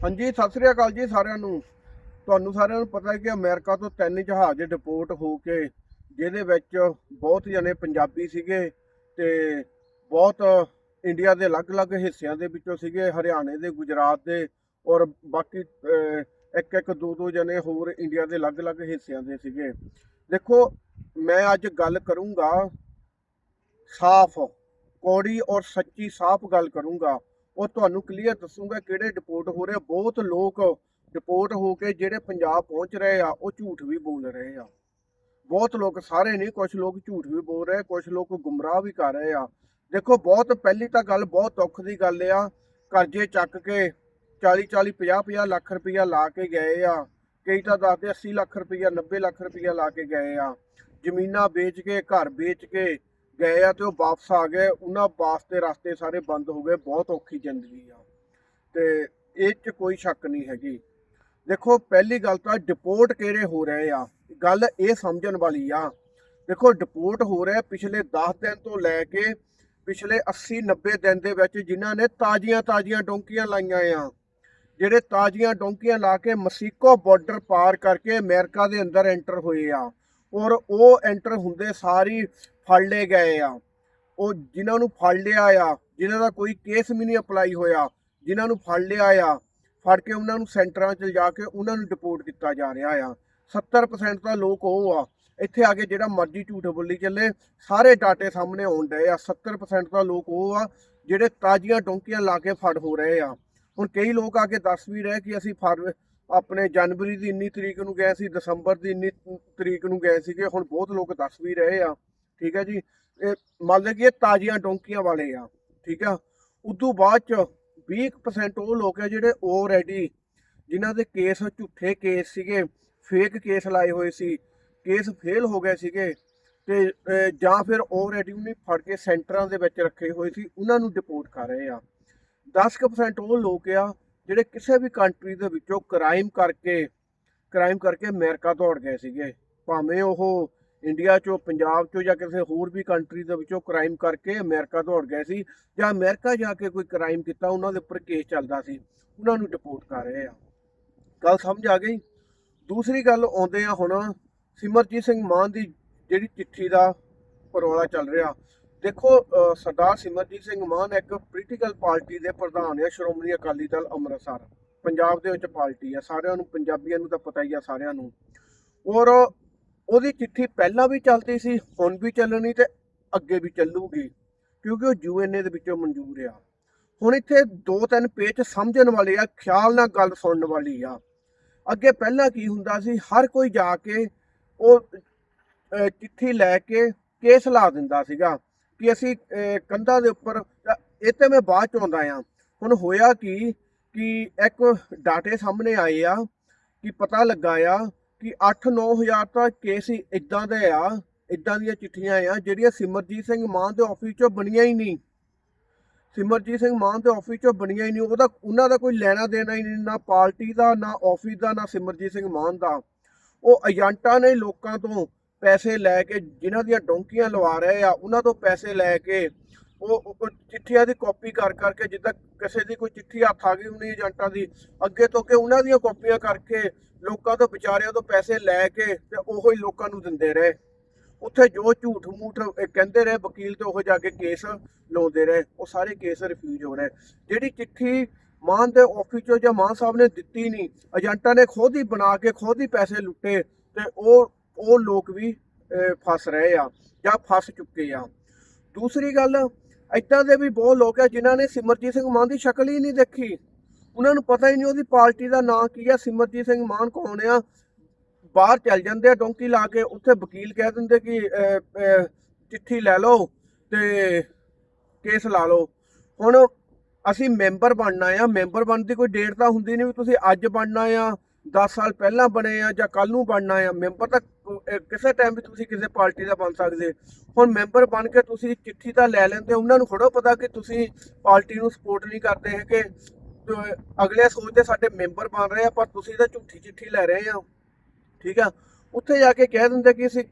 ਹਾਂਜੀ, ਸਤਿ ਸ੍ਰੀ ਅਕਾਲ ਜੀ ਸਾਰਿਆਂ ਨੂੰ। ਤੁਹਾਨੂੰ ਸਾਰਿਆਂ ਨੂੰ ਪਤਾ ਹੈ ਕਿ ਅਮਰੀਕਾ ਤੋਂ ਤਿੰਨ ਜਹਾਜ਼ ਡਿਪੋਰਟ ਹੋ ਕੇ, ਜਿਹਦੇ ਵਿੱਚ ਬਹੁਤ ਜਣੇ ਪੰਜਾਬੀ ਸੀਗੇ ਤੇ ਬਹੁਤ ਇੰਡੀਆ ਦੇ ਅਲੱਗ-ਅਲੱਗ ਹਿੱਸਿਆਂ ਦੇ ਵਿੱਚੋਂ ਸੀਗੇ, ਹਰਿਆਣੇ ਦੇ, ਗੁਜਰਾਤ ਦੇ ਔਰ ਬਾਕੀ ਇੱਕ ਇੱਕ ਦੋ ਦੋ ਜਣੇ ਹੋਰ ਇੰਡੀਆ ਦੇ ਅਲੱਗ-ਅਲੱਗ ਹਿੱਸਿਆਂ ਦੇ ਸੀਗੇ। ਦੇਖੋ, ਮੈਂ ਅੱਜ ਗੱਲ ਕਰੂੰਗਾ, ਸਾਫ਼, ਕੌੜੀ ਔਰ ਸੱਚੀ ਸਾਫ਼ ਗੱਲ ਕਰੂੰਗਾ। ਉਹ ਤੁਹਾਨੂੰ ਕਲੀਅਰ ਦੱਸੂਗਾ ਕਿਹੜੇ ਡਿਪੋਰਟ ਹੋ ਰਹੇ ਆ। ਬਹੁਤ ਲੋਕ ਡਿਪੋਰਟ ਹੋ ਕੇ ਜਿਹੜੇ ਪੰਜਾਬ ਪਹੁੰਚ ਰਹੇ ਆ, ਉਹ ਝੂਠ ਵੀ ਬੋਲ ਰਹੇ ਆ। ਬਹੁਤ ਲੋਕ, ਸਾਰੇ ਨਹੀਂ ਕੁਝ ਲੋਕ ਝੂਠ ਵੀ ਬੋਲ ਰਹੇ ਕੁਝ ਲੋਕ ਗੁੰਮਰਾਹ ਵੀ ਕਰ ਰਹੇ ਆ। ਦੇਖੋ, ਬਹੁਤ ਪਹਿਲੀ ਤਾਂ ਗੱਲ, ਬਹੁਤ ਦੁੱਖ ਦੀ ਗੱਲ ਆ। ਕਰਜ਼ੇ ਚੱਕ ਕੇ 40 40 50 50 ਲੱਖ ਰੁਪਈਆ ਲਾ ਕੇ ਗਏ ਆ। ਕਈ ਤਾਂ ਦੱਸਦੇ 80 ਲੱਖ ਰੁਪਈਆ 90 ਲੱਖ ਰੁਪਈਆ ਲਾ ਕੇ ਗਏ ਆ। ਜ਼ਮੀਨਾਂ ਵੇਚ ਕੇ, ਘਰ ਵੇਚ ਕੇ ਗਏ ਆ ਤੇ ਉਹ ਵਾਪਸ ਆ ਗਏ। ਉਹਨਾਂ ਵਾਸਤੇ ਰਸਤੇ ਸਾਰੇ ਬੰਦ ਹੋ ਗਏ। ਬਹੁਤ ਔਖੀ ਜ਼ਿੰਦਗੀ ਆ। ਤੇ ਇਹ 'ਚ ਕੋਈ ਸ਼ੱਕ ਨਹੀਂ ਹੈਗੀ। ਦੇਖੋ, ਪਹਿਲੀ ਗੱਲ ਤਾਂ ਡਿਪੋਰਟ ਕਿਹੜੇ ਹੋ ਰਹੇ ਆ? ਗੱਲ ਇਹ ਸਮਝਣ ਵਾਲੀ ਆ। ਦੇਖੋ ਡਿਪੋਰਟ ਹੋ ਰਿਹਾ ਪਿਛਲੇ 10 ਦਿਨ ਤੋਂ ਲੈ ਕੇ ਪਿਛਲੇ 80 90 ਦਿਨ ਦੇ ਵਿੱਚ ਜਿਨ੍ਹਾਂ ਨੇ ਤਾਜ਼ੀਆਂ ਤਾਜ਼ੀਆਂ ਡੋਂਕੀਆਂ ਲਾਈਆਂ ਆ। ਜਿਹੜੇ ਤਾਜ਼ੀਆਂ ਡੋਂਕੀਆਂ ਲਾ ਕੇ ਮਸੀਕੋ ਬਾਰਡਰ ਪਾਰ ਕਰਕੇ ਅਮਰੀਕਾ ਦੇ ਅੰਦਰ ਐਂਟਰ ਹੋਏ ਆ। ਔਰ ਉਹ ਐਂਟਰ ਹੁੰਦੇ ਸਾਰੀ ਫੜ ਲਏ ਗਏ ਆ। ਉਹ ਜਿਨ੍ਹਾਂ ਨੂੰ ਫੜ ਲਿਆ ਆ, ਜਿਨ੍ਹਾਂ ਦਾ ਕੋਈ ਕੇਸ ਵੀ ਨਹੀਂ ਅਪਲਾਈ ਹੋਇਆ, ਜਿਨ੍ਹਾਂ ਨੂੰ ਫੜ ਲਿਆ ਆ, ਫੜ ਕੇ ਉਹਨਾਂ ਨੂੰ ਸੈਂਟਰਾਂ 'ਚ ਜਾ ਕੇ ਉਹਨਾਂ ਨੂੰ ਡਿਪੋਰਟ ਕੀਤਾ ਜਾ ਰਿਹਾ ਆ। 70% ਦਾ ਲੋਕ ਉਹ ਆ, ਇੱਥੇ ਆ ਕੇ ਜਿਹੜਾ ਮਰਜ਼ੀ ਝੂਠ ਬੋਲੀ ਚੱਲੇ, ਸਾਰੇ ਡਾਟੇ ਸਾਹਮਣੇ ਆਉਣ ਡਏ ਆ। 70% ਦਾ ਲੋਕ ਉਹ ਆ, ਜਿਹੜੇ ਤਾਜ਼ੀਆਂ ਡੋਂਕੀਆਂ ਲਾ ਕੇ ਫੜ ਹੋ ਰਹੇ ਆ। ਹੁਣ ਕਈ ਲੋਕ ਆ ਕੇ ਦੱਸ ਵੀ ਰਹੇ ਕਿ ਅਸੀਂ ਫੜ ਆਪਣੇ ਜਨਵਰੀ ਦੀ 19 ਤਰੀਕ ਨੂੰ ਗਏ ਸੀ, ਦਸੰਬਰ ਦੀ 19 ਤਰੀਕ ਨੂੰ ਗਏ ਸੀਗੇ, ਹੁਣ ਬਹੁਤ ਲੋਕ ਦੱਸ ਵੀ ਰਹੇ ਆ, ਠੀਕ ਹੈ ਜੀ। ਇਹ ਮੰਨ ਲਓ ਕਿ ਇਹ ਤਾਜ਼ੀਆਂ ਡੋਂਕੀਆਂ ਵਾਲੇ ਆ, ਠੀਕ ਆ। ਉਦੋਂ ਬਾਅਦ ਚ 20% ਉਹ ਲੋਕ ਆ ਜਿਹੜੇ ਆਲਰੇਡੀ ਜਿਨ੍ਹਾਂ ਦੇ ਕੇਸ ਝੂਠੇ ਕੇਸ ਸੀਗੇ ਫੇਕ ਕੇਸ ਲਾਏ ਹੋਏ ਸੀ, ਕੇਸ ਫੇਲ ਹੋ ਗਏ ਸੀਗੇ, ਤੇ ਜਾਂ ਫਿਰ ਆਲਰੇਡੀ ਉਹਨੇ ਫੜ ਕੇ ਸੈਂਟਰਾਂ ਦੇ ਵਿੱਚ ਰੱਖੇ ਹੋਏ ਸੀ, ਉਹਨਾਂ ਨੂੰ ਡਿਪੋਰਟ ਕਰ ਰਹੇ ਆ। 10% ਉਹ ਲੋਕ ਆ ਜਿਹੜੇ ਕਿਸੇ ਵੀ ਕੰਟਰੀ ਦੇ ਵਿੱਚੋਂ ਕ੍ਰਾਈਮ ਕਰਕੇ ਕ੍ਰਾਈਮ ਕਰਕੇ ਅਮਰੀਕਾ ਦੌੜ ਗਏ ਸੀਗੇ। ਭਾਵੇਂ ਉਹ ਇੰਡੀਆ ਚੋਂ, ਪੰਜਾਬ ਚੋਂ ਜਾਂ ਕਿਸੇ ਹੋਰ ਵੀ ਕੰਟਰੀ ਦੇ ਵਿੱਚੋਂ ਕ੍ਰਾਈਮ ਕਰਕੇ ਅਮਰੀਕਾ ਦੌੜ ਗਏ ਸੀ ਜਾਂ ਅਮਰੀਕਾ ਜਾ ਕੇ ਕੋਈ ਕ੍ਰਾਈਮ ਕੀਤਾ, ਉਹਨਾਂ ਦੇ ਉੱਪਰ ਕੇਸ ਚੱਲਦਾ ਸੀ। ਉਹਨਾਂ ਨੂੰ ਡਿਪੋਰਟ ਕਰ ਰਹੇ ਆ। ਗੱਲ ਸਮਝ ਆ ਗਈ? ਦੂਸਰੀ ਗੱਲ ਆਉਂਦੇ ਆ ਹੁਣ, ਸਿਮਰਜੀਤ ਸਿੰਘ ਮਾਨ ਦੀ ਜਿਹੜੀ ਚਿੱਠੀ ਦਾ ਪਰੋਲਾ ਚੱਲ ਰਿਹਾ ਦੇਖੋ ਸਰਦਾਰ ਸਿਮਰਜੀਤ ਸਿੰਘ ਮਾਨ ਇੱਕ ਪੋਲੀਟੀਕਲ ਪਾਰਟੀ ਦੇ ਪ੍ਰਧਾਨ ਆ, ਸ਼੍ਰੋਮਣੀ ਅਕਾਲੀ ਦਲ ਅੰਮ੍ਰਿਤਸਰ। ਪੰਜਾਬ ਦੇ ਵਿੱਚ ਪਾਰਟੀ ਆ, ਸਾਰਿਆਂ ਨੂੰ, ਪੰਜਾਬੀਆਂ ਨੂੰ ਤਾਂ ਪਤਾ ਹੀ ਆ ਸਾਰਿਆਂ ਨੂੰ। ਔਰ ਉਹਦੀ ਚਿੱਠੀ ਪਹਿਲਾਂ ਵੀ ਚੱਲਦੀ ਸੀ, ਹੁਣ ਵੀ ਚੱਲਣੀ ਤੇ ਅੱਗੇ ਵੀ ਚੱਲੂਗੀ, ਕਿਉਂਕਿ ਉਹ ਯੂਐਨਏ ਦੇ ਵਿੱਚੋਂ ਮਨਜ਼ੂਰ ਆ। ਹੁਣ ਇੱਥੇ ਦੋ ਤਿੰਨ ਪੇਚ ਸਮਝਣ ਵਾਲੇ ਆ, ਖਿਆਲ ਨਾਲ ਗੱਲ ਸੁਣਨ ਵਾਲੀ ਆ। ਅੱਗੇ ਪਹਿਲਾਂ ਕੀ ਹੁੰਦਾ ਸੀ, ਹਰ ਕੋਈ ਜਾ ਕੇ ਉਹ ਚਿੱਠੀ ਲੈ ਕੇ ਕੇਸ ਲਾ ਦਿੰਦਾ ਸੀਗਾ। ਕਿ ਅਸੀਂ ਕੰਧਾਂ ਦੇ ਉੱਪਰ ਇਹ ਤੇ ਮੈਂ ਬਾਅਦ ਚ ਆਉਂਦਾ ਆ ਹੁਣ ਹੋਇਆ ਕੀ ਕਿ ਇੱਕ ਡਾਟੇ ਸਾਹਮਣੇ ਆਏ ਆ ਕਿ ਪਤਾ ਲੱਗਾ ਆ ਕਿ 8-9000 ਤਾਂ ਕੇਸ ਇਦਾਂ ਦੇ ਆ ਇਦਾਂ ਦੀਆਂ ਚਿੱਠੀਆਂ ਆ, ਜਿਹੜੀਆਂ ਸਿਮਰਜੀਤ ਸਿੰਘ ਮਾਨ ਦੇ ਆਫਿਸ ਚੋਂ ਬਣੀਆਂ ਹੀ ਨਹੀਂ। ਸਿਮਰਜੀਤ ਸਿੰਘ ਮਾਨ ਦੇ ਆਫਿਸ ਚੋਂ ਬਣੀਆਂ ਹੀ ਨਹੀਂ, ਉਹਦਾ, ਉਹਨਾਂ ਦਾ ਕੋਈ ਲੈਣਾ ਦੇਣਾ ਹੀ ਨਹੀਂ, ਨਾ ਪਾਰਟੀ ਦਾ, ਨਾ ਆਫਿਸ ਦਾ, ਨਾ ਸਿਮਰਜੀਤ ਸਿੰਘ ਮਾਨ ਦਾ। ਉਹ ਏਜੰਟਾਂ ਨੇ ਲੋਕਾਂ ਤੋਂ ਪੈਸੇ ਲੈ ਕੇ ਜਿਨ੍ਹਾਂ ਦੀਆਂ ਡੋਂਕੀਆਂ ਲਵਾ ਰਹੇ ਆ, ਉਹਨਾਂ ਤੋਂ ਪੈਸੇ ਲੈ ਕੇ ਉਹ ਚਿੱਠੀਆਂ ਦੀ ਕਾਪੀ ਕਰ ਕਰਕੇ ਜਿੱਦਾਂ ਕਿਸੇ ਦੀ ਕੋਈ ਚਿੱਠੀ ਹੱਥ ਆ ਗਈ ਉਹਨੇ ਏਜੰਟਾਂ ਦੀ, ਅੱਗੇ ਤੋਂ ਕਿ ਉਹਨਾਂ ਦੀਆਂ ਕਾਪੀਆਂ ਕਰਕੇ ਲੋਕਾਂ ਤੋਂ, ਵਿਚਾਰਿਆਂ ਤੋਂ ਪੈਸੇ ਲੈ ਕੇ ਤੇ ਉਹੋ ਹੀ ਲੋਕਾਂ ਨੂੰ ਦਿੰਦੇ ਰਹੇ। ਉੱਥੇ ਜੋ ਝੂਠ ਮੂਠ ਕਹਿੰਦੇ ਰਹੇ, ਵਕੀਲ ਤੇ ਉਹ ਜਾ ਕੇ ਕੇਸ ਲਾਉਂਦੇ ਰਹੇ, ਉਹ ਸਾਰੇ ਕੇਸ ਰਿਫਿਊਜ਼ ਹੋ ਰਹੇ। ਜਿਹੜੀ ਚਿੱਠੀ ਮਾਨ ਦੇ ਆਫਿਸ ਚੋਂ ਜਾਂ ਮਾਨ ਸਾਹਿਬ ਨੇ ਦਿੱਤੀ ਨਹੀਂ, ਏਜੰਟਾਂ ਨੇ ਖੁਦ ਹੀ ਬਣਾ ਕੇ, ਖੁਦ ਹੀ ਪੈਸੇ ਲੁੱਟੇ ਤੇ ਉਹ ਉਹ ਲੋਕ ਵੀ ਫਸ ਰਹੇ ਆ ਜਾਂ ਫਸ ਚੁੱਕੇ ਆ। ਦੂਸਰੀ ਗੱਲ ਏਦਾਂ ਦੇ ਵੀ ਬਹੁਤ ਲੋਕ ਆ ਜਿਨ੍ਹਾਂ ਨੇ ਸਿਮਰਜੀਤ ਸਿੰਘ ਮਾਨ ਦੀ ਸ਼ਕਲ ਹੀ ਨਹੀਂ ਦੇਖੀ। ਉਹਨਾਂ ਨੂੰ ਪਤਾ ਹੀ ਨਹੀਂ ਉਹਦੀ ਪਾਰਟੀ ਦਾ ਨਾਂ ਕੀ ਆ, ਸਿਮਰਜੀਤ ਸਿੰਘ ਮਾਨ ਕੌਣ ਆ। ਬਾਹਰ ਚੱਲ ਜਾਂਦੇ ਆ ਡੋਂਕੀ ਲਾ ਕੇ, ਉੱਥੇ ਵਕੀਲ ਕਹਿ ਦਿੰਦੇ ਕਿ ਚਿੱਠੀ ਲੈ ਲਓ ਤੇ ਕੇਸ ਲਾ ਲਓ। ਹੁਣ ਅਸੀਂ ਮੈਂਬਰ ਬਣਨਾ ਆ, ਮੈਂਬਰ ਬਣਨ ਦੀ ਕੋਈ ਡੇਟ ਤਾਂ ਹੁੰਦੀ ਨਹੀਂ ਵੀ ਤੁਸੀਂ ਅੱਜ ਬਣਨਾ ਆ 10 ਸਾਲ ਪਹਿਲਾਂ ਬਣੇ ਆ ਜਾਂ ਕੱਲ ਨੂੰ ਬਣਨਾ ਆ ਮੈਂਬਰ ਤਾਂ ਕਿਸੇ ਟਾਈਮ ਵੀ ਤੁਸੀਂ ਕਿਸੇ ਪਾਰਟੀ ਦਾ ਬਣ ਸਕਦੇ। ਹੁਣ ਮੈਂਬਰ ਬਣ ਕੇ ਤੁਸੀਂ ਚਿੱਠੀ ਤਾਂ ਲੈ ਲੈਂਦੇ, ਉਹਨਾਂ ਨੂੰ ਥੋੜਾ ਪਤਾ ਕਿ ਤੁਸੀਂ ਪਾਰਟੀ ਨੂੰ ਸਪੋਰਟ ਨਹੀਂ ਕਰਦੇ ਹੈਗੇ। ਤੇ ਅਗਲੇ ਸੋਚਦੇ ਸਾਡੇ ਮੈਂਬਰ ਬਣ ਰਹੇ ਆ, ਪਰ ਤੁਸੀਂ ਤਾਂ ਝੂਠੀ ਚਿੱਠੀ ਲੈ ਰਹੇ ਆ। ਠੀਕ ਆ? ਉੱਥੇ ਜਾ ਕੇ ਕਹਿ ਦਿੰਦੇ ਕਿ ਅਸੀਂ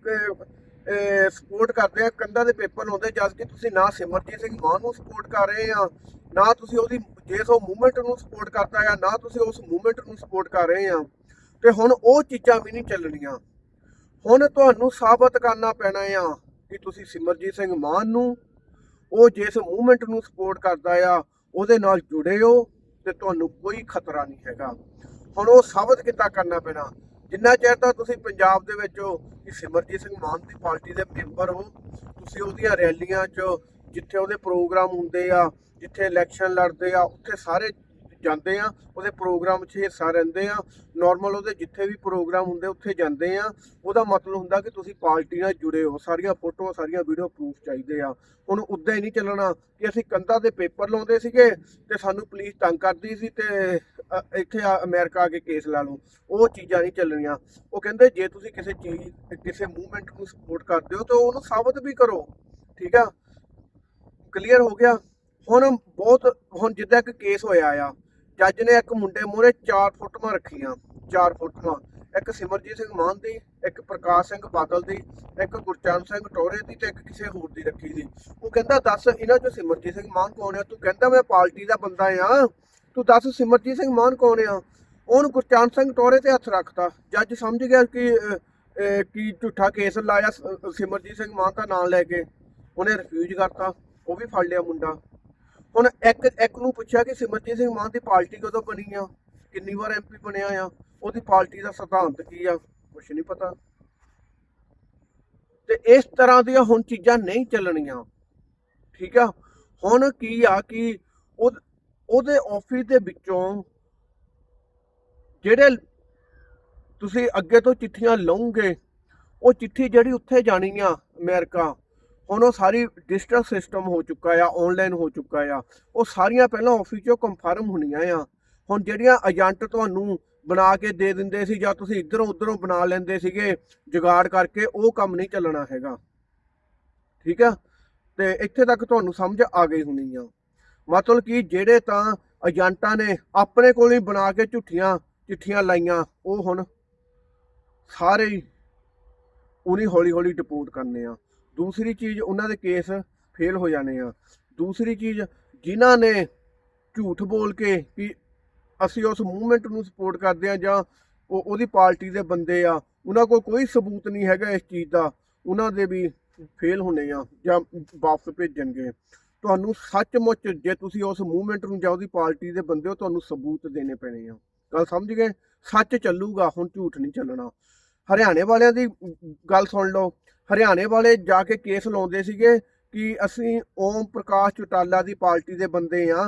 ਸਪੋਰਟ ਕਰਦੇ ਆ, ਕੰਧਾਂ ਦੇ ਪੇਪਰ ਲਾਉਂਦੇ, ਜਦ ਕਿ ਤੁਸੀਂ ਨਾ ਸਿਮਰਜੀਤ ਸਿੰਘ ਮਾਨ ਨੂੰ ਸਪੋਰਟ ਕਰ ਰਹੇ ਆ। ਨਾ ਤੁਸੀਂ ਉਹਦੀ ਜਿਸ ਉਹ ਮੂਵਮੈਂਟ ਨੂੰ ਸਪੋਰਟ ਕਰਦਾ ਆ ਨਾ ਤੁਸੀਂ ਉਸ ਮੂਵਮੈਂਟ ਨੂੰ ਸਪੋਰਟ ਕਰ ਰਹੇ ਆ, ਤੇ ਹੁਣ ਉਹ ਚੀਜ਼ਾਂ ਵੀ ਨਹੀਂ ਚੱਲਣੀਆਂ। ਹੁਣ ਤੁਹਾਨੂੰ ਸਾਬਤ ਕਰਨਾ ਪੈਣਾ ਆ ਕਿ ਤੁਸੀਂ ਸਿਮਰਜੀਤ ਸਿੰਘ ਮਾਨ ਨੂੰ, ਉਹ ਜਿਸ ਮੂਵਮੈਂਟ ਨੂੰ ਸਪੋਰਟ ਕਰਦਾ ਆ, ਉਹਦੇ ਨਾਲ ਜੁੜੇ ਹੋ, ਤੇ ਤੁਹਾਨੂੰ ਕੋਈ ਖਤਰਾ ਨਹੀਂ ਹੈਗਾ। ਹੁਣ ਉਹ ਸਾਬਤ ਕਿੱਦਾਂ ਕਰਨਾ ਪੈਣਾ? ਜਿੰਨਾ ਚਿਰ ਤਾਂ ਤੁਸੀਂ ਪੰਜਾਬ ਦੇ ਵਿੱਚ ਹੋ ਕਿ ਸਿਮਰਜੀਤ ਸਿੰਘ ਮਾਨ ਦੀ ਪਾਰਟੀ ਦੇ ਮੈਂਬਰ ਹੋ, ਤੁਸੀਂ ਉਹਦੀਆਂ ਰੈਲੀਆਂ 'ਚ ਜਿੱਥੇ ਉਹਦੇ ਪ੍ਰੋਗਰਾਮ ਹੁੰਦੇ ਆ, ਜਿੱਥੇ ਇਲੈਕਸ਼ਨ ਲੜਦੇ ਆ, ਉੱਥੇ ਸਾਰੇ ਜਾਂਦੇ ਆ, ਉਹਦੇ ਪ੍ਰੋਗਰਾਮ 'ਚ ਹਿੱਸਾ ਰਹਿੰਦੇ ਆ। ਨਾਰਮਲ ਉਹਦੇ ਜਿੱਥੇ ਵੀ ਪ੍ਰੋਗਰਾਮ ਹੁੰਦੇ, ਉੱਥੇ ਜਾਂਦੇ ਆ। ਉਹਦਾ ਮਤਲਬ ਹੁੰਦਾ ਕਿ ਤੁਸੀਂ ਪਾਰਟੀ ਨਾਲ ਜੁੜੇ ਹੋ, ਸਾਰੀਆਂ ਫੋਟੋਆਂ, ਸਾਰੀਆਂ ਵੀਡੀਓ ਪ੍ਰੂਫ ਚਾਹੀਦੇ ਆ। ਹੁਣ ਉਦਾਂ ਹੀ ਨਹੀਂ ਚੱਲਣਾ ਕਿ ਅਸੀਂ ਕੰਧਾਂ ਦੇ ਪੇਪਰ ਲਾਉਂਦੇ ਸੀਗੇ ਤੇ ਸਾਨੂੰ ਪੁਲਿਸ ਤੰਗ ਕਰਦੀ ਸੀ ਤੇ ਇੱਥੇ ਆ ਅਮਰੀਕਾ ਆ ਕੇ ਕੇਸ ਲਾ ਲਓ ਉਹ ਚੀਜ਼ਾਂ ਨਹੀਂ ਚੱਲਣੀਆਂ। ਉਹ ਕਹਿੰਦੇ ਜੇ ਤੁਸੀਂ ਕਿਸੇ ਚੀਜ਼, ਕਿਸੇ ਮੂਵਮੈਂਟ ਨੂੰ ਸਪੋਰਟ ਕਰਦੇ ਹੋ, ਤਾਂ ਉਹਨੂੰ ਸਾਬਤ ਵੀ ਕਰੋ। ਠੀਕ ਆ? ਕਲੀਅਰ ਹੋ ਗਿਆ। ਹੁਣ ਬਹੁਤ, ਹੁਣ ਜਿੱਦਾਂ ਇੱਕ ਕੇਸ ਹੋਇਆ ਆ, ਜੱਜ ਨੇ ਇੱਕ ਮੁੰਡੇ ਮੂਹਰੇ ਚਾਰ ਫੋਟੋਆਂ ਰੱਖੀਆਂ, ਚਾਰ ਫੋਟੋਆਂ। ਇੱਕ ਸਿਮਰਜੀਤ ਸਿੰਘ ਮਾਨ ਦੀ, ਇੱਕ ਪ੍ਰਕਾਸ਼ ਸਿੰਘ ਬਾਦਲ ਦੀ, ਇੱਕ ਗੁਰਚਰਨ ਸਿੰਘ ਟੋਰੇ ਦੀ ਤੇ ਇੱਕ ਕਿਸੇ ਹੋਰ ਦੀ ਰੱਖੀ ਸੀ। ਉਹ ਕਹਿੰਦਾ, ਦੱਸ, ਇਹਨਾਂ ਚੋਂ ਸਿਮਰਜੀਤ ਸਿੰਘ ਮਾਨ ਕੌਣ ਆ? ਤੂੰ ਕਹਿੰਦਾ ਮੈਂ ਪਾਰਟੀ ਦਾ ਬੰਦਾ ਆ। ਤੂੰ ਦੱਸ, ਸਿਮਰਜੀਤ ਸਿੰਘ ਮਾਨ ਕੌਣ ਆ? ਉਹਨੂੰ ਗੁਰਚਰਨ ਸਿੰਘ ਟੋਰੇ ਤੇ ਹੱਥ ਰੱਖਤਾ। ਜੱਜ ਸਮਝ ਗਿਆ ਕਿ ਕੀ ਝੂਠਾ ਕੇਸ ਲਾਇਆ ਸਿਮਰਜੀਤ ਸਿੰਘ ਮਾਨ ਦਾ ਨਾਮ ਲੈ ਕੇ। ਉਹਨੇ ਰਿਫਿਊਜ਼ ਕਰਤਾ। ਉਹ ਵੀ ਫੜ ਲਿਆ ਮੁੰਡਾ। ਹੁਣ ਇੱਕ ਇੱਕ ਨੂੰ ਪੁੱਛਿਆ ਕਿ ਸਿਮਰਜੀਤ ਸਿੰਘ ਮਾਨ ਦੀ ਪਾਰਟੀ ਕਦੋਂ ਬਣੀ ਆ? ਕਿੰਨੀ ਵਾਰ ਐਮਪੀ ਬਣਿਆ ਆ? ਉਹਦੀ ਪਾਰਟੀ ਦਾ ਸਿਧਾਂਤ ਕੀ ਆ? ਕੁਛ ਨਹੀਂ ਪਤਾ। ਤੇ ਇਸ ਤਰ੍ਹਾਂ ਦੀਆਂ ਹੁਣ ਚੀਜ਼ਾਂ ਨਹੀਂ ਚੱਲਣੀਆਂ। ਠੀਕ ਆ? ਹੁਣ ਕੀ ਆ ਕਿ ਉਹ, ਉਹਦੇ ਆਫਿਸ ਦੇ ਵਿੱਚੋਂ ਜਿਹੜੇ ਤੁਸੀਂ ਅੱਗੇ ਤੋਂ ਚਿੱਠੀਆਂ ਲਓਗੇ, ਉਹ ਚਿੱਠੀ ਜਿਹੜੀ ਉੱਥੇ ਜਾਣੀ ਆ ਅਮਰੀਕਾ ਹੁਣ ਉਹ ਸਾਰੀ ਡਿਜੀਟਲ ਸਿਸਟਮ ਹੋ ਚੁੱਕਾ ਆ ਆਨਲਾਈਨ ਹੋ ਚੁੱਕਾ ਆ, ਉਹ ਸਾਰੀਆਂ ਪਹਿਲਾਂ ਆਫਿਸ 'ਚੋਂ ਕੰਫਰਮ ਹੋਣੀਆਂ ਆ। ਹੁਣ ਜਿਹੜੀਆਂ ਏਜੰਟ ਤੁਹਾਨੂੰ ਬਣਾ ਕੇ ਦੇ ਦਿੰਦੇ ਸੀ ਜਾਂ ਤੁਸੀਂ ਇਧਰੋਂ ਉਧਰੋਂ ਬਣਾ ਲੈਂਦੇ ਸੀਗੇ ਜੁਗਾੜ ਕਰਕੇ, ਉਹ ਕੰਮ ਨਹੀਂ ਚੱਲਣਾ ਹੈਗਾ। ਠੀਕ ਆ? ਤੇ ਇੱਥੇ ਤੱਕ ਤੁਹਾਨੂੰ ਸਮਝ ਆ ਗਈ ਹੋਣੀ ਆ। ਮਤਲਬ ਕਿ ਜਿਹੜੇ ਤਾਂ ਏਜੰਟਾਂ ਨੇ ਆਪਣੇ ਕੋਲ ਹੀ ਬਣਾ ਕੇ ਝੂਠੀਆਂ ਚਿੱਠੀਆਂ ਲਾਈਆਂ, ਉਹ ਹੁਣ ਸਾਰੇ ਹੀ ਉਹਨੀ ਹੌਲੀ ਹੌਲੀ ਡਿਪੋਰਟ ਕਰਨੇ ਆ। ਦੂਸਰੀ ਚੀਜ਼ ਉਹਨਾਂ ਦੇ ਕੇਸ ਫੇਲ ਹੋ ਜਾਣੇ ਆ। ਦੂਸਰੀ ਚੀਜ਼ ਜਿਨ੍ਹਾਂ ਨੇ ਝੂਠ ਬੋਲ ਕੇ ਕਿ ਅਸੀਂ ਉਸ ਮੂਵਮੈਂਟ ਨੂੰ ਸਪੋਰਟ ਕਰਦੇ ਆ ਜਾਂ ਉਹ ਉਹਦੀ ਪਾਰਟੀ ਦੇ ਬੰਦੇ ਆ, ਉਹਨਾਂ ਕੋਲ ਕੋਈ ਸਬੂਤ ਨਹੀਂ ਹੈਗਾ ਇਸ ਚੀਜ਼ ਦਾ। ਉਹਨਾਂ ਦੇ ਵੀ ਫੇਲ ਹੋਣੇ ਆ ਜਾਂ ਵਾਪਸ ਭੇਜਣਗੇ। ਤੁਹਾਨੂੰ ਸੱਚਮੁੱਚ ਜੇ ਤੁਸੀਂ ਉਸ ਮੂਵਮੈਂਟ ਨੂੰ ਜਾਂ ਉਹਦੀ ਪਾਰਟੀ ਦੇ ਬੰਦੇ ਹੋ, ਤੁਹਾਨੂੰ ਸਬੂਤ ਦੇਣੇ ਪੈਣੇ ਆ। ਗੱਲ ਸਮਝ ਗਏ? ਸੱਚ ਚੱਲੂਗਾ, ਹੁਣ ਝੂਠ ਨਹੀਂ ਚੱਲਣਾ। ਹਰਿਆਣੇ ਵਾਲਿਆਂ ਦੀ ਗੱਲ ਸੁਣ ਲਓ। ਹਰਿਆਣੇ ਵਾਲੇ ਜਾ ਕੇ ਕੇਸ ਲਾਉਂਦੇ ਸੀਗੇ ਕਿ ਅਸੀਂ ਓਮ ਪ੍ਰਕਾਸ਼ ਚੁਟਾਲਾ ਦੀ ਪਾਰਟੀ ਦੇ ਬੰਦੇ ਆ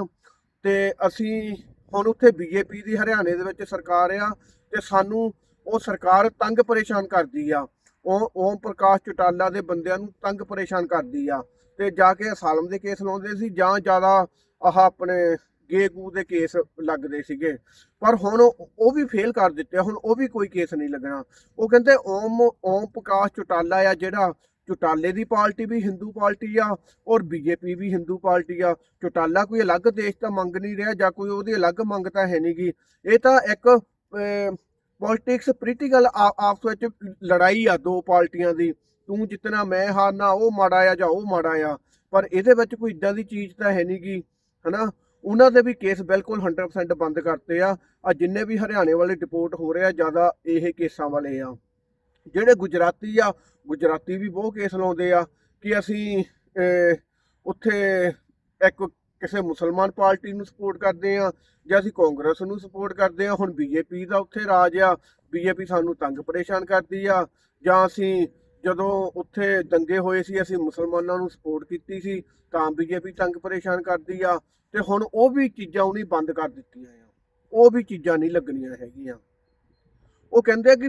ਤੇ ਅਸੀਂ ਹੁਣ ਉੱਥੇ ਬੀਜੇਪੀ ਦੀ ਹਰਿਆਣੇ ਦੇ ਵਿੱਚ ਸਰਕਾਰ ਆ ਤੇ ਸਾਨੂੰ ਉਹ ਸਰਕਾਰ ਤੰਗ ਪਰੇਸ਼ਾਨ ਕਰਦੀ ਆ। ਉਹ ਓਮ ਪ੍ਰਕਾਸ਼ ਚੁਟਾਲਾ ਦੇ ਬੰਦਿਆਂ ਨੂੰ ਤੰਗ ਪਰੇਸ਼ਾਨ ਕਰਦੀ ਆ। ਤੇ ਜਾ ਕੇ ਅਸਾਲਮ ਦੇ ਕੇਸ ਲਾਉਂਦੇ ਸੀ ਜਾਂ ਜ਼ਿਆਦਾ ਆਹ ਆਪਣੇ ਗੇਗੂ ਦੇ ਕੇਸ ਲੱਗਦੇ ਸੀਗੇ। ਪਰ ਹੁਣ ਉਹ ਵੀ ਫੇਲ ਕਰ ਦਿੱਤੇ ਹੁਣ ਉਹ ਵੀ ਕੋਈ ਕੇਸ ਨਹੀਂ ਲੱਗਣਾ। ਉਹ ਕਹਿੰਦੇ ਓਮ ਓਮ ਪ੍ਰਕਾਸ਼ ਚੋਟਾਲਾ ਆ ਜਿਹੜਾ, ਚੋਟਾਲੇ ਦੀ ਪਾਰਟੀ ਵੀ ਹਿੰਦੂ ਪਾਰਟੀ ਆ ਔਰ ਬੀਜੇਪੀ ਵੀ ਹਿੰਦੂ ਪਾਰਟੀ ਆ। ਚੋਟਾਲਾ ਕੋਈ ਅਲੱਗ ਦੇਸ਼ ਤਾਂ ਮੰਗ ਨਹੀਂ ਰਿਹਾ ਜਾਂ ਕੋਈ ਉਹਦੀ ਅਲੱਗ ਮੰਗ ਤਾਂ ਹੈ ਨਹੀਂਗੀ ਇਹ ਤਾਂ ਇੱਕ ਪੋਲਿਟਿਕਸ ਪੋਲੀਟੀਕਲ ਆਪਸ ਵਿੱਚ ਲੜਾਈ ਆ ਦੋ ਪਾਰਟੀਆਂ ਦੀ। ਤੂੰ ਜਿੱਤਣਾ ਮੈਂ ਹਾਰਨਾ, ਉਹ ਮਾੜਾ ਆ ਜਾਂ ਉਹ ਮਾੜਾ ਆ। ਪਰ ਇਹਦੇ ਵਿੱਚ ਕੋਈ ਇਦਾਂ ਦੀ ਚੀਜ਼ ਤਾਂ ਹੈ ਨਹੀਂਗੀ ਹਨਾ? ਉਹਨਾਂ ਦੇ ਵੀ ਕੇਸ ਬਿਲਕੁਲ 100% ਬੰਦ ਕਰਤੇ ਆ। ਆ ਜਿੰਨੇ ਵੀ ਹਰਿਆਣੇ ਵਾਲੇ ਡਿਪੋਰਟ ਹੋ ਰਹੇ ਆ, ਜ਼ਿਆਦਾ ਇਹ ਕੇਸਾਂ ਵਾਲੇ ਆ। ਜਿਹੜੇ ਗੁਜਰਾਤੀ ਆ, ਗੁਜਰਾਤੀ ਵੀ ਬਹੁਤ ਕੇਸ ਲਾਉਂਦੇ ਆ ਕਿ ਅਸੀਂ ਉੱਥੇ ਇੱਕ ਕਿਸੇ ਮੁਸਲਮਾਨ ਪਾਰਟੀ ਨੂੰ ਸਪੋਰਟ ਕਰਦੇ ਆ ਜਾਂ ਅਸੀਂ ਕਾਂਗਰਸ ਨੂੰ ਸਪੋਰਟ ਕਰਦੇ ਆ। ਹੁਣ ਬੀਜੇਪੀ ਦਾ ਉੱਥੇ ਰਾਜ ਆ। ਬੀਜੇਪੀ ਸਾਨੂੰ ਤੰਗ ਪਰੇਸ਼ਾਨ ਕਰਦੀ ਆ ਜਾਂ ਅਸੀਂ ਜਦੋਂ ਉੱਥੇ ਦੰਗੇ ਹੋਏ ਸੀ ਅਸੀਂ ਮੁਸਲਮਾਨਾਂ ਨੂੰ ਸਪੋਰਟ ਕੀਤੀ ਸੀ ਤਾਂ ਬੀਜੇਪੀ ਤੰਗ ਪਰੇਸ਼ਾਨ ਕਰਦੀ ਆ ਤੇ ਹੁਣ ਉਹ ਵੀ ਚੀਜ਼ਾਂ ਉਹਨੇ ਬੰਦ ਕਰ ਦਿੱਤੀਆਂ ਆ। ਉਹ ਵੀ ਚੀਜ਼ਾਂ ਨਹੀਂ ਲੱਗਣੀਆਂ ਹੈਗੀਆਂ। ਉਹ ਕਹਿੰਦੇ ਕਿ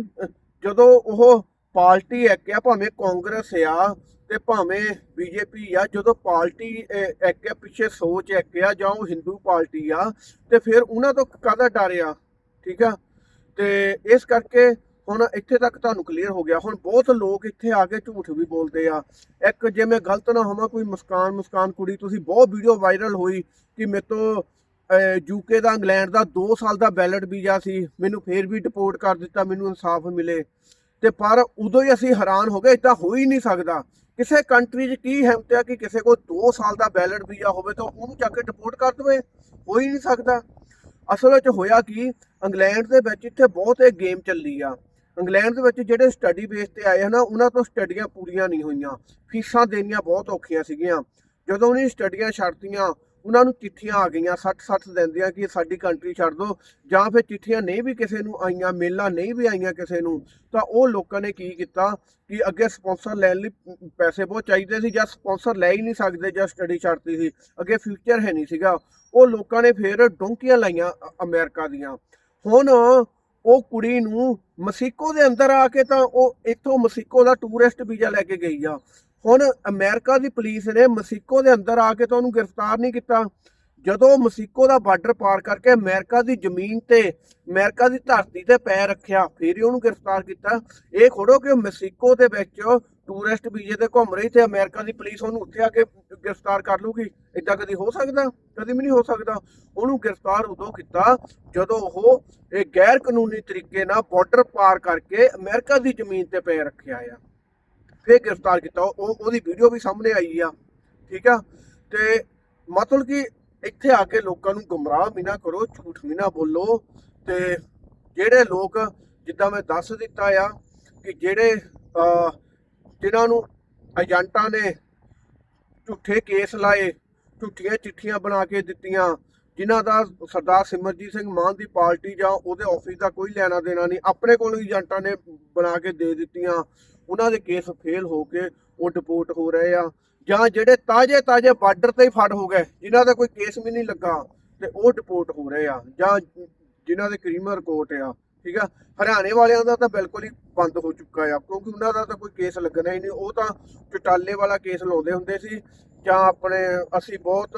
ਜਦੋਂ ਉਹ ਪਾਰਟੀ ਇੱਕ ਆ ਭਾਵੇਂ ਕਾਂਗਰਸ ਆ ਤੇ ਭਾਵੇਂ ਬੀਜੇਪੀ ਆ ਜਦੋਂ ਪਾਰਟੀ ਅਹ, ਆ ਪਿੱਛੇ ਸੋਚ ਇੱਕ ਆ ਜਾਂ ਉਹ ਹਿੰਦੂ ਪਾਰਟੀ ਆ ਤੇ ਫਿਰ ਉਹਨਾਂ ਤੋਂ ਕਾਹਦਾ ਡਰ ਆ? ਠੀਕ ਆ? ਤੇ ਇਸ ਕਰਕੇ ਹੁਣ ਇੱਥੇ ਤੱਕ ਤੁਹਾਨੂੰ ਕਲੀਅਰ ਹੋ ਗਿਆ। ਹੁਣ ਬਹੁਤ ਲੋਕ ਇੱਥੇ ਆ ਕੇ ਝੂਠ ਵੀ ਬੋਲਦੇ ਆ। ਇੱਕ ਜੇ ਮੈਂ ਗਲਤ ਨਾ ਹੋਵਾਂ, ਕੋਈ ਮੁਸਕਾਨ ਮੁਸਕਾਨ ਕੁੜੀ, ਤੁਸੀਂ ਬਹੁਤ ਵੀਡੀਓ ਵਾਇਰਲ ਹੋਈ ਕਿ ਮੇਰੇ ਤੋਂ ਯੂਕੇ ਦਾ, ਇੰਗਲੈਂਡ ਦਾ 2 ਸਾਲ ਦਾ ਬੈਲਟ ਵੀਜ਼ਾ ਸੀ। ਮੈਨੂੰ ਫੇਰ ਵੀ ਡਿਪੋਰਟ ਕਰ ਦਿੱਤਾ, ਮੈਨੂੰ ਇਨਸਾਫ ਮਿਲੇ। ਤੇ ਪਰ ਉਦੋਂ ਹੀ ਅਸੀਂ ਹੈਰਾਨ ਹੋ ਗਏ ਇਦਾਂ ਹੋ ਹੀ ਨਹੀਂ ਸਕਦਾ। ਕਿਸੇ ਕੰਟਰੀ 'ਚ ਕੀ ਹਿੰਮਤ ਆ ਕਿ ਕਿਸੇ ਕੋਲ 2 ਸਾਲ ਦਾ ਬੈਲਟ ਵੀਜ਼ਾ ਹੋਵੇ ਤਾਂ ਉਹਨੂੰ ਜਾ ਕੇ ਡਿਪੋਰਟ ਕਰ ਦੇਵੇ? ਹੋ ਹੀ ਨਹੀਂ ਸਕਦਾ। ਅਸਲ ਵਿੱਚ ਹੋਇਆ ਕੀ, ਇੰਗਲੈਂਡ ਦੇ ਵਿੱਚ ਇੱਥੇ ਬਹੁਤ ਇਹ ਗੇਮ ਚੱਲੀ ਆ। ਇੰਗਲੈਂਡ ਦੇ ਵਿੱਚ ਜਿਹੜੇ ਸਟੱਡੀ ਬੇਸ ਤੇ ਆਏ ਹਨ ਉਹਨਾਂ ਤੋਂ ਸਟੱਡੀਆਂ ਪੂਰੀਆਂ ਨਹੀਂ ਹੋਈਆਂ। ਫੀਸਾਂ ਦੇਣੀਆਂ ਬਹੁਤ ਔਖੀਆਂ ਸੀਗੀਆਂ। ਜਦੋਂ ਉਹਨੇ ਸਟੱਡੀਆਂ ਛੱਡਤੀਆਂ, ਉਹਨਾਂ ਨੂੰ ਚਿੱਠੀਆਂ ਆ ਗਈਆਂ 60 60 ਦਿੰਦੀਆਂ ਕਿ ਸਾਡੀ ਕੰਟਰੀ ਛੱਡ ਦਿਓ ਜਾਂ ਫਿਰ ਚਿੱਠੀਆਂ ਨਹੀਂ ਵੀ ਕਿਸੇ ਨੂੰ ਆਈਆਂ, ਮੇਲਾਂ ਨਹੀਂ ਵੀ ਆਈਆਂ ਕਿਸੇ ਨੂੰ, ਤਾਂ ਉਹ ਲੋਕਾਂ ਨੇ ਕੀ ਕੀਤਾ ਕਿ ਅੱਗੇ ਸਪਾਂਸਰ ਲੈਣ ਲਈ ਪੈਸੇ ਬਹੁਤ ਚਾਹੀਦੇ ਸੀ ਜਾਂ ਸਪਾਂਸਰ ਲੈ ਹੀ ਨਹੀਂ ਸਕਦੇ ਜਾਂ ਸਟੱਡੀ ਛੱਡਤੀ ਸੀ। ਅੱਗੇ ਫਿਊਚਰ ਹੈ ਨਹੀਂ ਸੀਗਾ। ਉਹ ਲੋਕਾਂ ਨੇ ਫਿਰ ਡੋਂਕੀਆਂ ਲਾਈਆਂ ਅ- ਅਮਰੀਕਾ ਦੀਆਂ। ਹੁਣ ਉਹ ਕੁੜੀ ਨੂੰ ਮਸੀਕੋ ਦੇ ਅੰਦਰ ਆ ਕੇ ਤਾਂ ਉਹ ਇੱਥੋਂ ਮਸੀਕੋ ਦਾ ਟੂਰਿਸਟ ਵੀਜ਼ਾ ਲੈ ਕੇ ਗਈ ਆ। ਹੁਣ ਅਮਰੀਕਾ ਦੀ ਪੁਲਿਸ ਨੇ ਮਸੀਕੋ ਦੇ ਅੰਦਰ ਆ ਕੇ ਤਾਂ ਉਹਨੂੰ ਗ੍ਰਿਫਤਾਰ ਨਹੀਂ ਕੀਤਾ। ਜਦੋਂ ਮਸੀਕੋ ਦਾ ਬਾਰਡਰ ਪਾਰ ਕਰਕੇ ਅਮਰੀਕਾ ਦੀ ਜ਼ਮੀਨ ਤੇ ਅਮਰੀਕਾ ਦੀ ਧਰਤੀ ਤੇ ਪੈਰ ਰੱਖਿਆ, ਫਿਰ ਹੀ ਉਹਨੂੰ ਗ੍ਰਿਫਤਾਰ ਕੀਤਾ। ਇਹ ਖੋੜੋ ਕਿ ਉਹ ਮਸੀਕੋ ਦੇ ਵਿੱਚ ਟੂਰਿਸਟ ਵੀਜ਼ੇ ਤੇ ਘੁੰਮ ਰਹੀ ਤੇ ਅਮਰੀਕਾ ਦੀ ਪੁਲਿਸ ਉਹਨੂੰ ਉੱਥੇ ਆ ਕੇ ਗ੍ਰਿਫਤਾਰ ਕਰ ਲੂਗੀ ਇਦਾਂ ਕਦੀ ਹੋ ਸਕਦਾ? ਕਦੀ ਵੀ ਨਹੀਂ ਹੋ ਸਕਦਾ। ਉਹਨੂੰ ਗ੍ਰਿਫਤਾਰ ਉਦੋਂ ਕੀਤਾ ਜਦੋਂ ਉਹ ਇਹ ਗੈਰ ਕਾਨੂੰਨੀ ਤਰੀਕੇ ਨਾਲ ਬਾਰਡਰ ਪਾਰ ਕਰਕੇ ਅਮਰੀਕਾ ਦੀ ਜ਼ਮੀਨ ਤੇ ਪੈਰ ਰੱਖਿਆ ਆ। ਫਿਰ ਗ੍ਰਿਫਤਾਰ ਕੀਤਾ। ਉਹ ਉਹਦੀ ਵੀਡੀਓ ਵੀ ਸਾਹਮਣੇ ਆਈ ਆ। ਠੀਕ ਆ? ਤੇ ਮਤਲਬ ਕਿ ਇੱਥੇ ਆ ਕੇ ਲੋਕਾਂ ਨੂੰ ਗੁੰਮਰਾਹ ਵੀ ਨਾ ਕਰੋ ਝੂਠ ਵੀ ਨਾ ਬੋਲੋ। ਤੇ ਜਿਹੜੇ ਲੋਕ ਜਿੱਦਾਂ ਮੈਂ ਦੱਸ ਦਿੱਤਾ ਆ ਕਿ ਜਿਹੜੇ ਅਹ, ਜਿਨ੍ਹਾਂ ਨੂੰ ਏਜੰਟਾਂ ਨੇ ਝੂਠੇ ਕੇਸ ਲਾਏ, ਝੂਠੀਆਂ ਚਿੱਠੀਆਂ ਬਣਾ ਕੇ ਦਿੱਤੀਆਂ, ਜਿਨ੍ਹਾਂ ਦਾ ਸਰਦਾਰ ਸਿਮਰਜੀਤ ਸਿੰਘ ਮਾਨ ਦੀ ਪਾਰਟੀ ਜਾਂ ਉਹਦੇ ਆਫਿਸ ਦਾ ਕੋਈ ਲੈਣਾ ਦੇਣਾ ਨਹੀਂ, ਆਪਣੇ ਕੋਲ ਏਜੰਟਾਂ ਨੇ ਬਣਾ ਕੇ ਦੇ ਦਿੱਤੀਆਂ। ਉਹਨਾਂ ਦੇ ਕੇਸ ਫੇਲ ਹੋ ਕੇ ਉਹ ਡਿਪੋਰਟ ਹੋ ਰਹੇ ਆ। ਜਾਂ ਜਿਹੜੇ ਤਾਜ਼ੇ ਤਾਜ਼ੇ ਬਾਰਡਰ ਤੇ ਹੀ ਫੜ ਹੋ ਗਏ, ਜਿਨ੍ਹਾਂ ਦਾ ਕੋਈ ਕੇਸ ਵੀ ਨਹੀਂ ਲੱਗਾ, ਤੇ ਉਹ ਡਿਪੋਰਟ ਹੋ ਰਹੇ ਆ। ਜਾਂ ਜਿਨ੍ਹਾਂ ਦੇ ਕ੍ਰਿਮੀਨਲ ਕੋਰਟ ਆ। ਠੀਕ ਆ? ਹਰਿਆਣੇ ਵਾਲਿਆਂ ਦਾ ਤਾਂ ਬਿਲਕੁਲ ਹੀ ਬੰਦ ਹੋ ਚੁੱਕਾ ਆ, ਕਿਉਂਕਿ ਉਹਨਾਂ ਦਾ ਤਾਂ ਕੋਈ ਕੇਸ ਲੱਗਣਾ ਹੀ ਨਹੀਂ। ਉਹ ਤਾਂ ਚਟਾਲੇ ਵਾਲਾ ਕੇਸ ਲਾਉਂਦੇ ਹੁੰਦੇ ਸੀ, ਜਾਂ ਆਪਣੇ ਅਸੀਂ ਬਹੁਤ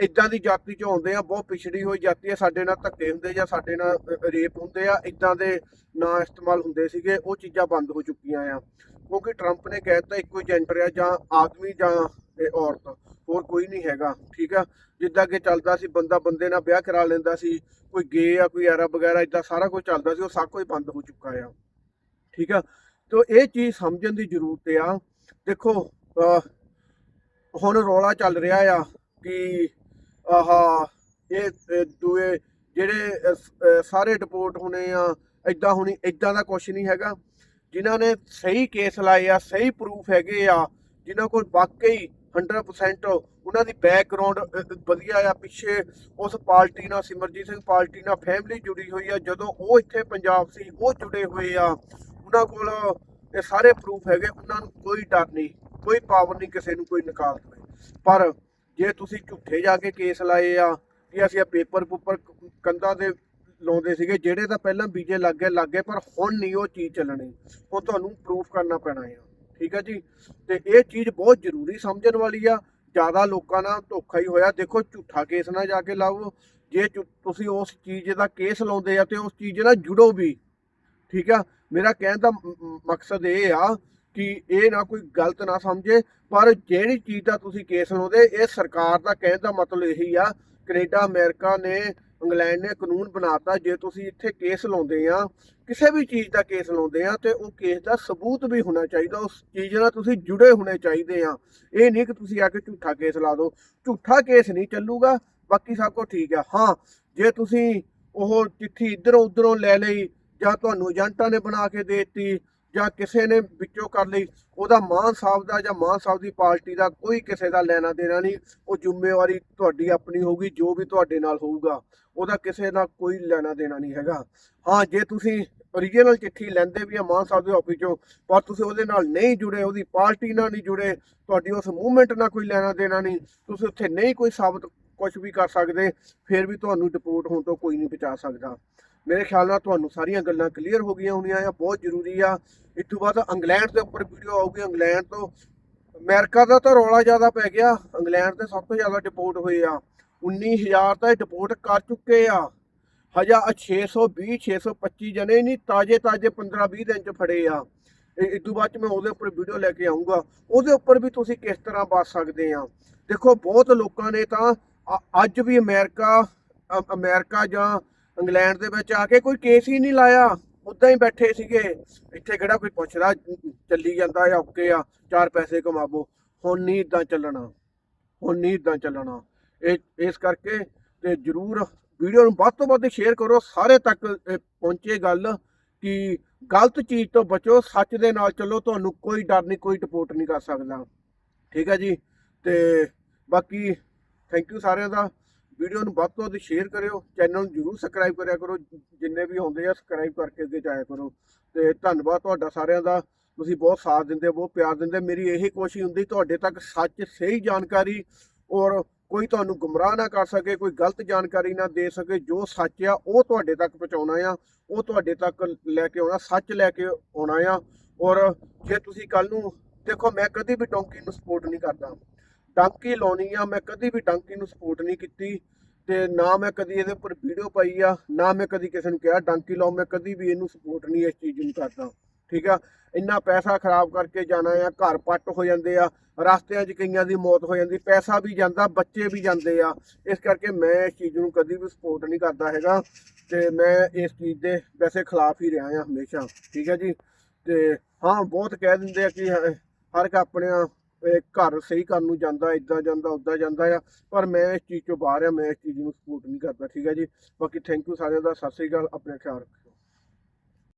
ਇਦਾਂ ਦੀ ਜਾਤੀ ਚ ਆਉਂਦੇ ਆ, ਬਹੁਤ ਪਿਛੜੀ ਹੋਈ ਜਾਤੀ ਆ, ਸਾਡੇ ਨਾਲ ਧੱਕੇ ਹੁੰਦੇ ਜਾਂ ਸਾਡੇ ਨਾਲ ਰੇਪ ਹੁੰਦੇ ਆ ਇਦਾਂ ਦੇ ਨਾਂ ਇਸਤੇਮਾਲ ਹੁੰਦੇ ਸੀਗੇ, ਉਹ ਚੀਜ਼ਾਂ ਬੰਦ ਹੋ ਚੁੱਕੀਆਂ ਆ। ਕਿਉਂਕਿ ਟਰੰਪ ਨੇ ਕਹਿ ਦਿੱਤਾ ਇੱਕੋ ਹੀ ਜੈਂਡਰ ਆ, ਜਾਂ ਆਦਮੀ ਜਾਂ ਇਹ ਔਰਤ। ਹੋਰ ਕੋਈ ਨਹੀਂ ਹੈਗਾ, ਠੀਕ ਆ? ਜਿੱਦਾਂ ਕਿ ਚੱਲਦਾ ਸੀ, ਬੰਦਾ ਬੰਦੇ ਨਾਲ ਵਿਆਹ ਕਰਾ ਲੈਂਦਾ ਸੀ, ਕੋਈ ਗੇ ਆ, ਕੋਈ ਅਰਬ ਵਗੈਰਾ ਇਦਾਂ ਸਾਰਾ ਕੁਝ ਚੱਲਦਾ ਸੀ, ਉਹ ਸਭ ਕੁਝ ਬੰਦ ਹੋ ਚੁੱਕਾ ਆ। ਠੀਕ ਆ? ਤੋ ਇਹ ਚੀਜ਼ ਸਮਝਣ ਦੀ ਜ਼ਰੂਰਤ ਆ। ਦੇਖੋ ਹੁਣ ਰੌਲਾ ਚੱਲ ਰਿਹਾ ਆ ਕਿ, ਆਹਾ, ਇਹ ਦੂਏ ਜਿਹੜੇ ਸਾਰੇ ਰਿਪੋਰਟ ਹੋਣੇ ਆ ਇਦਾਂ ਹੋਣੀ ਇਦਾਂ ਦਾ ਕੁਝ ਨਹੀਂ ਹੈਗਾ। ਜਿਨ੍ਹਾਂ ਨੇ ਸਹੀ ਕੇਸ ਲਾਏ ਆ, ਸਹੀ ਪ੍ਰੂਫ ਹੈਗੇ ਆ, ਜਿਨ੍ਹਾਂ ਕੋਲ ਵਾਕਈ 100% ਉਹਨਾਂ ਦੀ ਬੈਕਗ੍ਰਾਉਂਡ ਵਧੀਆ ਆ। ਪਿੱਛੇ ਉਸ ਪਾਰਟੀ ਨਾਲ, ਸਿਮਰਜੀਤ ਸਿੰਘ ਪਾਰਟੀ ਨਾਲ ਫੈਮਿਲੀ ਜੁੜੀ ਹੋਈ ਆ। ਜਦੋਂ ਉਹ ਇੱਥੇ ਪੰਜਾਬ ਸੀ, ਉਹ ਜੁੜੇ ਹੋਏ ਆ। ਉਹਨਾਂ ਕੋਲ ਇਹ ਸਾਰੇ ਪ੍ਰੂਫ ਹੈਗੇ। ਉਹਨਾਂ ਨੂੰ ਕੋਈ ਡਰ ਨਹੀਂ, ਕੋਈ ਪਾਵਰ ਨਹੀਂ, ਕਿਸੇ ਨੂੰ ਕੋਈ ਨਿਕਾਲ ਦੇਵੇ ਪਰ ਜੇ ਤੁਸੀਂ ਝੂਠੇ ਜਾ ਕੇ ਕੇਸ ਲਾਏ ਆ ਕਿ ਅਸੀਂ ਪੇਪਰ ਪੂਪਰ ਕੰਧਾਂ ਦੇ ਲਾਉਂਦੇ ਸੀਗੇ, ਜਿਹੜੇ ਤਾਂ ਪਹਿਲਾਂ ਬੀਜੇ ਲੱਗੇ ਲੱਗੇ ਪਰ ਹੁਣ ਨਹੀਂ ਉਹ ਚੀਜ਼ ਚੱਲਣੀ। ਹੁਣ ਤੁਹਾਨੂੰ ਪ੍ਰੂਫ ਕਰਨਾ ਪੈਣਾ ਆ। ਠੀਕ ਹੈ ਜੀ? ਤੇ ਇਹ ਚੀਜ਼ ਬਹੁਤ ਜ਼ਰੂਰੀ ਸਮਝਣ ਵਾਲੀ ਆ। ਜ਼ਿਆਦਾ ਲੋਕਾਂ ਨਾਲ ਧੋਖਾ ਹੀ ਹੋਇਆ। ਦੇਖੋ, ਝੂਠਾ ਕੇਸ ਨਾ ਜਾ ਕੇ ਲਾਓ। ਜੇ ਤੁਸੀਂ ਉਸ ਚੀਜ਼ ਦਾ ਕੇਸ ਲਾਉਂਦੇ ਆ ਤੇ ਉਸ ਚੀਜ਼ ਨਾਲ ਜੁੜੋ ਵੀ। ਠੀਕ ਆ? ਮੇਰਾ ਕਹਿਣ ਦਾ ਮਕਸਦ ਇਹ ਆ ਕਿ ਇਹ ਨਾ ਕੋਈ ਗਲਤ ਨਾ ਸਮਝੇ। ਪਰ ਜਿਹੜੀ ਚੀਜ਼ ਦਾ ਤੁਸੀਂ ਕੇਸ ਲਾਉਂਦੇ, ਇਹ ਸਰਕਾਰ ਦਾ ਕਹਿਣ ਦਾ ਮਤਲਬ ਇਹੀ ਆ। ਕੈਨੇਡਾ, ਅਮਰੀਕਾ ਨੇ ਇੰਗਲੈਂਡ ਨੇ ਕਾਨੂੰਨ ਬਣਾਤਾ, ਜੇ ਤੁਸੀਂ ਇੱਥੇ ਕੇਸ ਲਾਉਂਦੇ ਆ, ਕਿਸੇ ਵੀ ਚੀਜ਼ ਦਾ ਕੇਸ ਲਾਉਂਦੇ ਆ, ਤੇ ਉਹ ਕੇਸ ਦਾ ਸਬੂਤ ਵੀ ਹੋਣਾ ਚਾਹੀਦਾ, ਉਸ ਚੀਜ਼ ਨਾਲ ਤੁਸੀਂ ਜੁੜੇ ਹੋਣੇ ਚਾਹੀਦੇ ਆ। ਇਹ ਨਹੀਂ ਕਿ ਤੁਸੀਂ ਆ ਕੇ ਝੂਠਾ ਕੇਸ ਲਾ ਦਿਓ। ਝੂਠਾ ਕੇਸ ਨਹੀਂ ਚੱਲੂਗਾ, ਬਾਕੀ ਸਭ ਕੁਝ ਠੀਕ ਆ। ਹਾਂ, ਜੇ ਤੁਸੀਂ ਉਹ ਚਿੱਠੀ ਇਧਰੋਂ ਉਧਰੋਂ ਲੈ ਲਈ, ਜਾਂ ਤੁਹਾਨੂੰ ਏਜੰਟਾਂ ਨੇ ਬਣਾ ਕੇ ਦੇ ਦਿੱਤੀ ਜਾਂ ਕਿਸੇ ਨੇ ਵਿੱਚੋਂ ਕਰ ਲਈ, ਉਹਦਾ ਮਾਨ ਸਾਹਿਬ ਦਾ ਜਾਂ ਮਾਨ ਸਾਹਿਬ ਦੀ ਪਾਰਟੀ ਦਾ ਕੋਈ ਕਿਸੇ ਦਾ ਲੈਣਾ ਦੇਣਾ ਨਹੀਂ। ਉਹ ਜ਼ਿੰਮੇਵਾਰੀ ਤੁਹਾਡੀ ਆਪਣੀ ਹੋਊਗੀ, ਜੋ ਵੀ ਤੁਹਾਡੇ ਨਾਲ ਹੋਊਗਾ, ਉਹਦਾ ਕਿਸੇ ਨਾਲ ਕੋਈ ਲੈਣਾ ਦੇਣਾ ਨਹੀਂ ਹੈਗਾ। ਹਾਂ, ਜੇ ਤੁਸੀਂ ਓਰੀਜਨਲ ਚਿੱਠੀ ਲੈਂਦੇ ਵੀ ਆ ਮਾਨ ਸਾਹਿਬ ਦੇ ਆਫਿਸ ਚੋਂ, ਪਰ ਤੁਸੀਂ ਉਹਦੇ ਨਾਲ ਨਹੀਂ ਜੁੜੇ, ਉਹਦੀ ਪਾਰਟੀ ਨਾਲ ਨਹੀਂ ਜੁੜੇ, ਤੁਹਾਡੀ ਉਸ ਮੂਵਮੈਂਟ ਨਾਲ ਕੋਈ ਲੈਣਾ ਦੇਣਾ ਨਹੀਂ, ਤੁਸੀਂ ਉੱਥੇ ਨਹੀਂ ਕੋਈ ਸਾਬਤ ਕੁਝ ਵੀ ਕਰ ਸਕਦੇ, ਫਿਰ ਵੀ ਤੁਹਾਨੂੰ ਡਿਪੋਰਟ ਹੋਣ ਤੋਂ ਕੋਈ ਨਹੀਂ ਬਚਾ ਸਕਦਾ। ਮੇਰੇ ਖਿਆਲ ਨਾਲ ਤੁਹਾਨੂੰ ਸਾਰੀਆਂ ਗੱਲਾਂ ਕਲੀਅਰ ਹੋ ਗਈਆਂ ਹੋਣੀਆਂ ਆ, ਬਹੁਤ ਜ਼ਰੂਰੀ ਆ। ਇਸ ਤੋਂ ਬਾਅਦ ਇੰਗਲੈਂਡ ਦੇ ਉੱਪਰ ਵੀਡੀਓ ਆਊਗੀ, ਇੰਗਲੈਂਡ ਤੋਂ ਅਮਰੀਕਾ ਦਾ ਤਾਂ ਰੌਲਾ ਜ਼ਿਆਦਾ ਪੈ ਗਿਆ, ਇੰਗਲੈਂਡ ਦੇ ਸਭ ਤੋਂ ਜ਼ਿਆਦਾ ਡਿਪੋਰਟ ਹੋਏ ਆ। 19000 ਤਾਂ ਡਿਪੋਰਟ ਕਰ ਚੁੱਕੇ ਆ। ਹਜਾ 620 625 ਜਣੇ ਨਹੀਂ ਤਾਜੇ ਤਾਜੇ 15 20 ਦਿਨ ਚ ਫੜੇ ਆ। ਇਹ ਇਸ ਤੋਂ ਬਾਅਦ ਚ ਮੈਂ ਉਹਦੇ ਉੱਪਰ ਵੀਡੀਓ ਲੈ ਕੇ ਆਉਂਗਾ ਉਹਦੇ ਉੱਪਰ ਵੀ ਤੁਸੀਂ ਕਿਸ ਤਰ੍ਹਾਂ ਬਚ ਸਕਦੇ ਆ। ਦੇਖੋ, ਬਹੁਤ ਲੋਕਾਂ ਨੇ ਤਾਂ ਅੱਜ ਵੀ ਅਮਰੀਕਾ, ਅ- ਅਮਰੀਕਾ ਜਾਂ ਇੰਗਲੈਂਡ ਦੇ ਵਿੱਚ ਆ ਕੇ ਕੋਈ ਕੇਸ ਹੀ ਨਹੀਂ ਲਾਇਆ। ਉਦਾਂ ਹੀ ਬੈਠੇ ਸੀਗੇ। ਇੱਥੇ ਕਿਹੜਾ ਕੋਈ ਪੁੱਛਦਾ, ਚੱਲੀ ਜਾਂਦਾ ਆ ਓਕੇ ਆ, ਚਾਰ ਪੈਸੇ ਕਮਾਵੋ। ਹੁਣ ਨਹੀਂ ਇਦਾਂ ਚੱਲਣਾ। ਹੁਣ ਨਹੀਂ ਇਦਾਂ ਚੱਲਣਾ। ਇਹ, ਇਸ ਕਰਕੇ ਤੇ ਜਰੂਰ ਵੀਡੀਓ ਨੂੰ ਵੱਧ ਤੋਂ ਵੱਧ ਸ਼ੇਅਰ ਕਰੋ। ਸਾਰੇ ਤੱਕ ਪਹੁੰਚੇ ਗੱਲ ਕਿ ਗਲਤ ਚੀਜ਼ ਤੋਂ ਬਚੋ, ਸੱਚ ਦੇ ਨਾਲ ਚੱਲੋ। ਤੁਹਾਨੂੰ ਕੋਈ ਡਰ ਨਹੀਂ, ਕੋਈ ਰਿਪੋਰਟ ਨਹੀਂ ਕਰ ਸਕਦਾ। ਠੀਕ ਹੈ ਜੀ? ਤੇ ਬਾਕੀ ਥੈਂਕ ਯੂ ਸਾਰਿਆਂ ਦਾ। ਵੀਡੀਓ ਨੂੰ ਵੱਧ ਤੋਂ ਵੱਧ ਸ਼ੇਅਰ ਕਰਿਓ। ਚੈਨਲ ਨੂੰ ਜਰੂਰ ਸਬਸਕ੍ਰਾਈਬ ਕਰਿਆ ਕਰੋ। ਜਿੰਨੇ ਵੀ ਹੁੰਦੇ ਆ ਸਬਸਕ੍ਰਾਈਬ ਕਰਕੇ ਅੱਗੇ ਜਾਇਆ ਕਰੋ। ਤੇ ਧੰਨਵਾਦ ਤੁਹਾਡਾ ਸਾਰਿਆਂ ਦਾ। ਤੁਸੀਂ ਬਹੁਤ ਸਾਥ ਦਿੰਦੇ ਬਹੁਤ ਪਿਆਰ ਦਿੰਦੇ ਮੇਰੀ ਇਹੀ ਕੋਸ਼ਿਸ਼ ਹੁੰਦੀ, ਤੁਹਾਡੇ ਤੱਕ ਸੱਚ, ਸਹੀ ਜਾਣਕਾਰੀ ਔਰ ਕੋਈ ਤੁਹਾਨੂੰ ਗੁੰਮਰਾਹ ਨਾ ਕਰ ਸਕੇ, ਕੋਈ ਗਲਤ ਜਾਣਕਾਰੀ ਨਾ ਦੇ ਸਕੇ। ਜੋ ਸੱਚ ਆ, ਉਹ ਤੁਹਾਡੇ ਤੱਕ ਪਹੁੰਚਾਉਣਾ ਆ। ਉਹ ਤੁਹਾਡੇ ਤੱਕ ਲੈ ਕੇ ਆਉਣਾ, ਸੱਚ ਲੈ ਕੇ ਆਉਣਾ ਆ। ਔਰ ਜੇ ਤੁਸੀਂ ਕੱਲ ਨੂੰ, ਦੇਖੋ ਮੈਂ ਕਦੀ ਵੀ ਡੋਂਕੀ ਨੂੰ ਸਪੋਰਟ ਨਹੀਂ ਕਰਦਾ। ਟਾਂਕੀ ਲਾਉਣੀ ਆ, ਮੈਂ ਕਦੀ ਵੀ ਟਾਂਕੀ ਨੂੰ ਸਪੋਰਟ ਨਹੀਂ ਕੀਤੀ ਤੇ ਨਾ ਮੈਂ ਕਦੀ ਇਹਦੇ ਉੱਪਰ ਵੀਡੀਓ ਪਾਈ ਆ, ਨਾ ਮੈਂ ਕਦੀ ਕਿਸੇ ਨੂੰ ਕਿਹਾ ਟਾਂਕੀ ਲਾਓ, ਮੈਂ ਕਦੀ ਵੀ ਇਹਨੂੰ ਸਪੋਰਟ ਨਹੀਂ ਇਸ ਚੀਜ਼ ਨੂੰ ਕਰਦਾ। ਠੀਕ ਆ? ਇੰਨਾ ਪੈਸਾ ਖਰਾਬ ਕਰਕੇ ਜਾਣਾ ਆ, ਘਰ ਪੱਟ ਹੋ ਜਾਂਦੇ ਆ, ਰਸਤਿਆਂ 'ਚ ਕਈਆਂ ਦੀ ਮੌਤ ਹੋ ਜਾਂਦੀ, ਪੈਸਾ ਵੀ ਜਾਂਦਾ, ਬੱਚੇ ਵੀ ਜਾਂਦੇ ਆ। ਇਸ ਕਰਕੇ ਮੈਂ ਇਸ ਚੀਜ਼ ਨੂੰ ਕਦੀ ਵੀ ਸਪੋਰਟ ਨਹੀਂ ਕਰਦਾ ਹੈਗਾ ਤੇ ਮੈਂ ਇਸ ਚੀਜ਼ ਦੇ ਵੈਸੇ ਖਿਲਾਫ ਹੀ ਰਿਹਾ ਆ ਹਮੇਸ਼ਾ। ਠੀਕ ਹੈ ਜੀ? ਤੇ ਹਾਂ, ਬਹੁਤ ਕਹਿ ਦਿੰਦੇ ਆ ਕਿ ਹਰ ਇੱਕ ਆਪਣੇ ਘਰ ਸਹੀ ਕਰਨ ਨੂੰ ਜਾਂਦਾ ਇਦਾਂ ਜਾਂਦਾ ਉਦਾਂ ਜਾਂਦਾ ਆ। ਪਰ ਮੈਂ ਇਸ ਚੀਜ਼ ਤੋਂ ਬਾਹਰ ਆ, ਮੈਂ ਇਸ ਚੀਜ਼ ਨੂੰ ਸਪੋਰਟ ਨਹੀਂ ਕਰਦਾ, ਠੀਕ ਹੈ ਜੀ? ਬਾਕੀ ਥੈਂਕ ਯੂ ਸਾਰਿਆਂ ਦਾ, ਸਤਿ ਸ੍ਰੀ ਅਕਾਲ, ਆਪਣੇ ਖਿਆਲ ਰੱਖਿਓ।